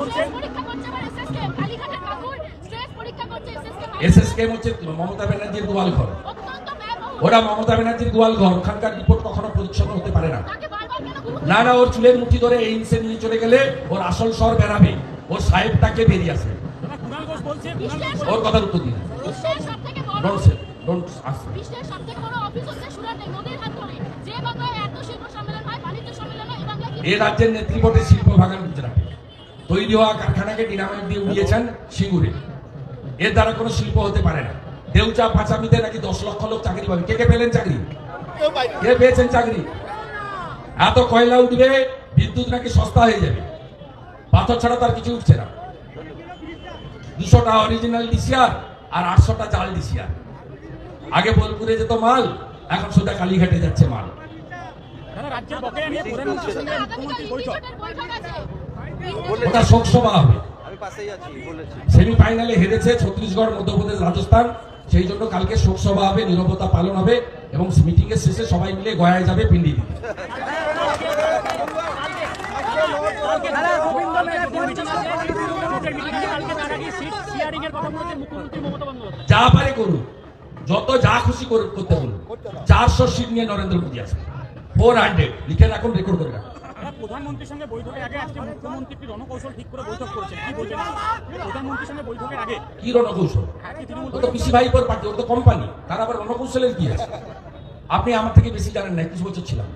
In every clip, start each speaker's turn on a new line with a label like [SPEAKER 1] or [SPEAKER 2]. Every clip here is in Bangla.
[SPEAKER 1] বলছেন
[SPEAKER 2] পরীক্ষা করছে আবার এসএসকে কালীঘাটের কাকুর স্ট্রেস পরীক্ষা করছে এসএসকে
[SPEAKER 3] এসএসকে হচ্ছে মমতা ব্যানার্জির গোয়াল ঘর। ওরা মমতা ব্যানার্জির গোয়াল ঘর, ওখানকার রিপোর্ট কখনো পরিচ্ছন্ন হতে পারে না। না না, ওর চুলের মুঠি ধরে এইমসে নিয়ে চলে গেলে ওর আসল স্বর বেরাবে। ওর সাহেবটাকে বেরিয়ে
[SPEAKER 2] বিশ্বের
[SPEAKER 3] ওর কথার উত্তর দিন
[SPEAKER 2] এই
[SPEAKER 3] এ রাজ্যের নেতৃপটে শিল্প ভাগান গুজরাটে। তৈরি হওয়া কারখানাকে ডিনামাইট দিয়ে উড়িয়েছেন সিঙ্গুরে। এর দ্বারা কোনো শিল্প হতে পারে না। দেউচা পাঁচামিতে নাকি দশ লক্ষ লোক চাকরি পাবে। কে কে পেলেন চাকরি? কে পেয়েছেন চাকরি? এত কয়লা উঠবে বিদ্যুৎ নাকি সস্তা হয়ে যাবে। পাথর ছাড়া তার কিছু উঠছে না। দুশোটা অরিজিনাল ডিসিআর আর আটশোটা জাল ডিসিআর আগে বোলপুরে যেত মাল এখন সোজা কালীঘাটে যাচ্ছে মাল।
[SPEAKER 1] রাজ্যের বকেয়া নিয়ে প্রধানমন্ত্রীর সঙ্গে
[SPEAKER 2] আগামীকাল
[SPEAKER 1] বৈঠক।
[SPEAKER 2] ইনস্টিটিউটের বৈঠক আছে।
[SPEAKER 3] ওটা শোকসভা হবে।
[SPEAKER 4] আছি
[SPEAKER 3] সেমিফাইনালে হেরেছে ছত্তিশগড় মধ্যপ্রদেশ রাজস্থান। সেই জন্য কালকে শোকসভা হবে নিরবতা পালন হবে এবং মিটিং এর শেষে সবাই মিলে গয়ায় যাবে পিন্ডি দিতে।
[SPEAKER 1] আছে আছে
[SPEAKER 3] যা পারে করুন। যত যা খুশি করতে বলুন। চারশো সিট নিয়ে নরেন্দ্র মোদী আসবে। ফোর হান্ড্রেড লিখে রাখুন রেকর্ড করে রাখুন।
[SPEAKER 1] প্রধানমন্ত্রীর সঙ্গে বৈঠকের আগে আজকে মুখ্যমন্ত্রী একটি রণকৌশল ঠিক করে বৈঠক করেছেন। কি বলছেন? প্রধানমন্ত্রীর সঙ্গে বৈঠকের আগে।
[SPEAKER 3] কি রণকৌশল?
[SPEAKER 1] তৃণমূল
[SPEAKER 3] ও তো পিসি ভাইপোর পার্টি ওর তো কোম্পানি। তার আবার রণকৌশলের কি আছে? আপনি আমার থেকে বেশি জানেন না একুশ বছর ছিলাম।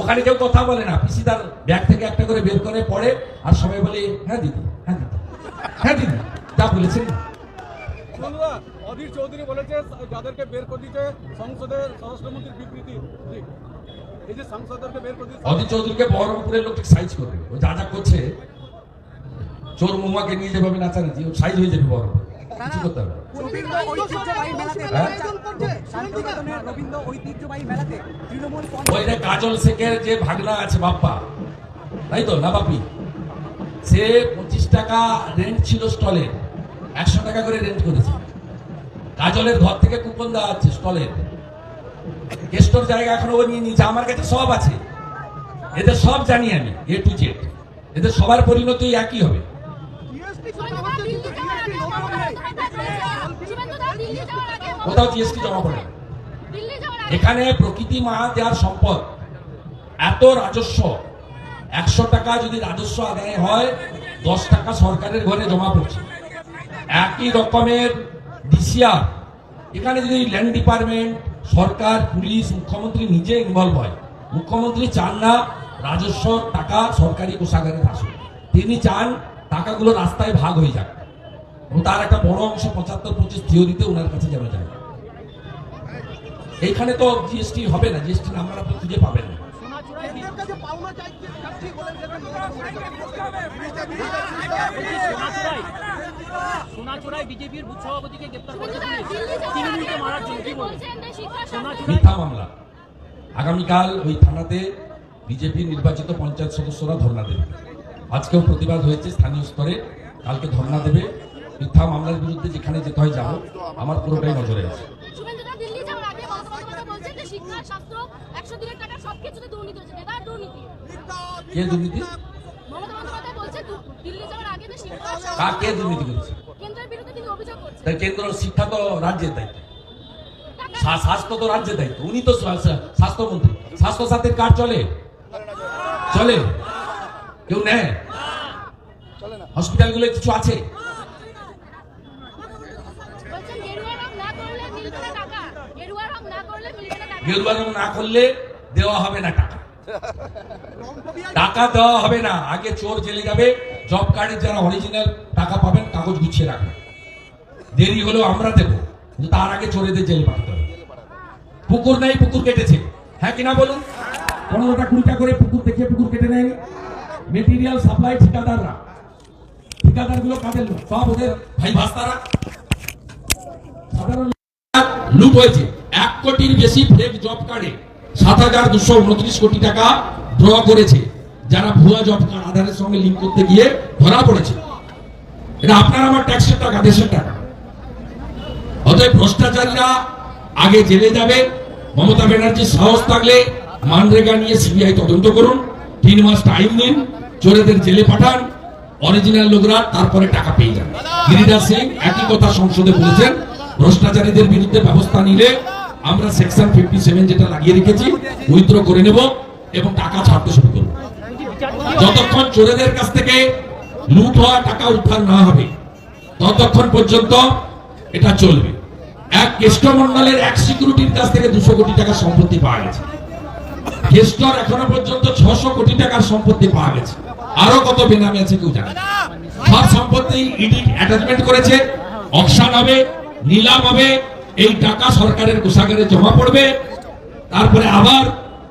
[SPEAKER 3] ওখানে কেউ কথা বলে না। পিসি তার ব্যাগ থেকে একটা করে বের করে পড়ে আর সবাই বলে হ্যাঁ দিদি হ্যাঁ দিদি হ্যাঁ দিদি তা বলেছেন। না
[SPEAKER 5] বন্ধুরা অধীর চৌধুরী বলেছে যাদেরকে বের করে দিচ্ছে সংসদের স্বরাষ্ট্রমন্ত্রীর বিবৃতি।
[SPEAKER 3] অজিত চৌধুরীকে বহরমপুরের লোক সাইজ করবে। ও যা যা করছে চোর নিয়ে নাচানাচি ও সাইজ হয়ে যাবে বহরমপুর কিছু করতে হবে যে কাজল শেখের যে ভাগনা আছে বাপ্পা তাই তো না বাপি? সে পঁচিশ টাকা রেন্ট ছিল স্টলের একশো টাকা করে রেন্ট করেছে। কাজলের ঘর থেকে কুপন দেওয়া হচ্ছে স্টলের গেস্টর জায়গা এখন ও নিয়ে নিয়েছে, আমার কাছে সব আছে। এদের সব জানি আমি এ টু জেড এদের সবার পরিণতি একই হবে। কোথাও জিএসটি জমা পড়ে এখানে প্রকৃতি মা দেওয়ার সম্পদ। এত রাজস্ব। একশো টাকা যদি রাজস্ব আদায় হয়, দশ টাকা সরকারের ঘরে জমা পড়ছে। একই রকমের ডিসিআর এখানে যদি ল্যান্ড ডিপার্টমেন্ট সরকার, পুলিশ, মুখ্যমন্ত্রী নিজে ইনভলভ হয়। মুখ্যমন্ত্রী চান না রাজস্ব, টাকা সরকারি কোষাগারে আসুক তিনি চান টাকাগুলো রাস্তায় ভাগ হয়ে যাক। এবং তার একটা বড় অংশ পঁচাত্তর পঁচিশ থিওরিতে ওনার কাছে যেন যায়। এইখানে তো জিএসটি হবে না জিএসটি নাম্বার আপনি খুঁজে পাবেন না।
[SPEAKER 1] সোনাচূড়ায় বিজেপির বুথ সভাপতিকে গ্রেপ্তার করেছে মারার জন্য কি বলবেন
[SPEAKER 3] মিথ্যা মামলা। আগামীকাল ওই থানাতে বিজেপি নির্বাচিত পঞ্চায়েত সদস্যরা ধর্ণা দেবে। আজকেও প্রতিবাদ হয়েছে স্থানীয় স্তরে। কালকে ধর্ণা দেবে। মিথ্যা মামলার বিরুদ্ধে যেখানে যেতে হয় যাব আমার পুরোটাই নজরে আছে।
[SPEAKER 2] শুভেন্দুদা দিল্লি শিক্ষা
[SPEAKER 3] কার কে দুর্নীতি করেছে তাই কেন্দ্র শিক্ষা তো রাজ্যের দায়িত্ব। স্বাস্থ্য তো রাজ্যের দায়িত্ব। উনি তো স্বা- স্বা- স্বাস্থ্যমন্ত্রী। স্বাস্থ্য সাথীর কার্ড চলে? চলে। কেউ নেয়? হসপিটালগুলো কিছু আছে?
[SPEAKER 2] গেরুয়া রং না করলে
[SPEAKER 3] দেওয়া হবে না টাকা। টাকা দেওয়া হবে না। আগে চোর জেলে যাবে। জব কার্ডের যারা অরিজিনাল টাকা পাবেন, কাগজ গুছিয়ে রাখবেন। দেরি হলেও আমরা দেবো তার আগে চোরেদের জেলে পাঠাতে হবে। পুকুর নেই, পুকুর কেটেছে। হ্যাঁ কিনা বলুন? পনেরোটা কুড়িটা করে পুকুর দেখে পুকুর কেটে নেয়নি। মেটেরিয়াল সাপ্লাই ঠিকাদাররা। কাদের? সব ওদের ভাই ভাস্তারা। হয়েছে। এক কোটির বেশি ফেক জব কার্ডে সাত হাজার দুশো উনত্রিশ কোটি টাকা ড্র করেছে। যারা ভুয়া জব কার্ড আধারের সঙ্গে লিঙ্ক করতে গিয়ে ধরা পড়েছে। এটা আপনার আমার ট্যাক্সের টাকা দেশের টাকা। অতএব ভ্রষ্টাচারীরা আগে জেলে যাবে, মমতা সাহস থাকলে মানরেগা নিয়ে সিবিআই তদন্ত করুন, তিন মাস টাইম চোরেদের জেলে পাঠান অরিজিনাল লোকরা তারপরে টাকা পেয়ে যান। গিরিরাজ সিং একই কথা সংসদে বলেছেন, ভ্রষ্টাচারীদের বিরুদ্ধে ব্যবস্থা নিলে আমরা সেকশন ফিফটি সেভেন যেটা লাগিয়ে রেখেছি উইথড্র করে নেব এবং টাকা ছাড়তে শুরু করব। যতক্ষণ চোরেদের কাছ থেকে লুট হওয়া টাকা উদ্ধার না হবে। ততক্ষণ পর্যন্ত এটা চলবে। এক কেষ্টমন্ডলের এক সিকিউরিটির কাছ থেকে দুশো কোটি টাকার সম্পত্তি পাওয়া গেছে। কেষ্টর এখনও পর্যন্ত ছশো কোটি টাকার সম্পত্তি পাওয়া গেছে। আরও কত বেনামি আছে কেউ জানে। সব সম্পত্তি ইডি অ্যাটাচমেন্ট করেছে। অকশন হবে, নিলাম হবে, এই টাকা সরকারের কোষাগারে জমা পড়বে। তারপরে আবার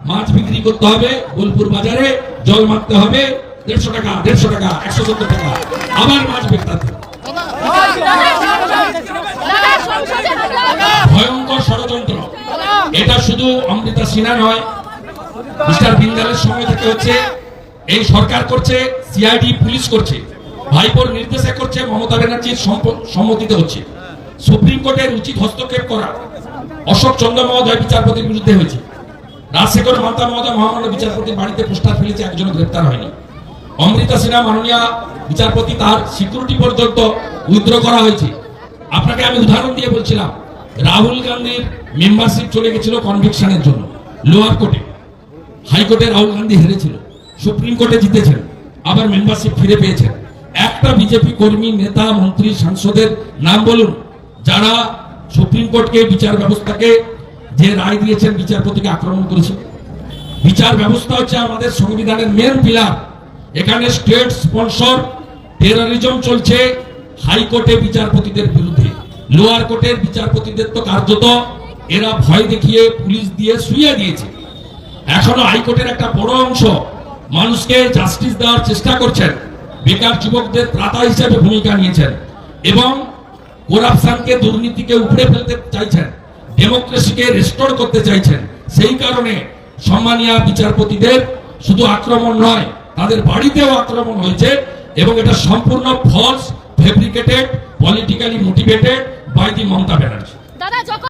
[SPEAKER 3] মাছ বিক্রি করতে হবে, বোলপুর বাজারে জল মারতে হবে। দেড়শো টাকা দেড়শো টাকা, একশো সত্তর টাকা। আবার
[SPEAKER 2] সংসদে হামলা
[SPEAKER 3] ভয়ঙ্কর ষড়যন্ত্র। এটা শুধু অমৃতা সিনহা নয়, মিস্টার বিন্দালের সময় থেকে হচ্ছে, এই সরকার করছে সিআইডি পুলিশ করছে, ভাইপোর নির্দেশে করছে, মমতা ব্যানার্জির সম্মতিতে হচ্ছে। সুপ্রিম কোর্টের উচিত হস্তক্ষেপ করা। অশোক চন্দ্র মহোদয় বিচারপতির বিরুদ্ধে হয়েছে। রাজশেখর মাতা মহোদয় মহামান্য বিচারপতির বাড়িতে পোস্টার ফেলেছে একজন গ্রেপ্তার হয়নি। অমৃতা সিনহা মাননীয় বিচারপতি তার সিকিউরিটি পর্যন্ত উইথড্র করা হয়েছে। আপনাকে আমি উদাহরণ দিয়ে বলছিলাম, রাহুল গান্ধীর মেম্বারশিপ চলে গেছিল কনভিকশনের জন্য লোয়ার কোর্টে হাইকোর্টে রাহুল গান্ধী হেরেছিল, সুপ্রিম কোর্টে জিতেছেন, আবার মেম্বারশিপ ফিরে পেয়েছেন। একটা বিজেপি কর্মী, নেতা, মন্ত্রী, সাংসদের নাম বলুন, যারা সুপ্রিম কোর্টকে, বিচার ব্যবস্থাকে, যে রায় দিয়েছেন বিচারপতিকে আক্রমণ করেছে। বিচার ব্যবস্থা হচ্ছে আমাদের সংবিধানের মেন পিলার এখানে স্টেট স্পন্সর টেরারিজম চলছে হাইকোর্টে বিচারপতিদের বিরুদ্ধে। লোয়ার কোর্টের বিচারপতিদের তো কার্যত এরা ভয় দেখিয়ে পুলিশ দিয়ে শুয়ে দিয়েছে। এখনও হাইকোর্টের একটা বড় অংশ মানুষকে জাস্টিস দেওয়ার চেষ্টা করছেন। বেকার যুবকদের ত্রাতা হিসেবে ভূমিকা নিয়েছেন এবং করাপশনকে দুর্নীতিকে উপড়ে ফেলতে চাইছেন ডেমোক্রেসিকে রেস্টোর করতে চাইছেন। সেই কারণে সম্মানীয় বিচারপতিদের শুধু আক্রমণ নয় তাদের বাড়িতেও আক্রমণ হয়েছে এবং এটা সম্পূর্ণ false fabricated politically motivated by the Mamata Banerjee.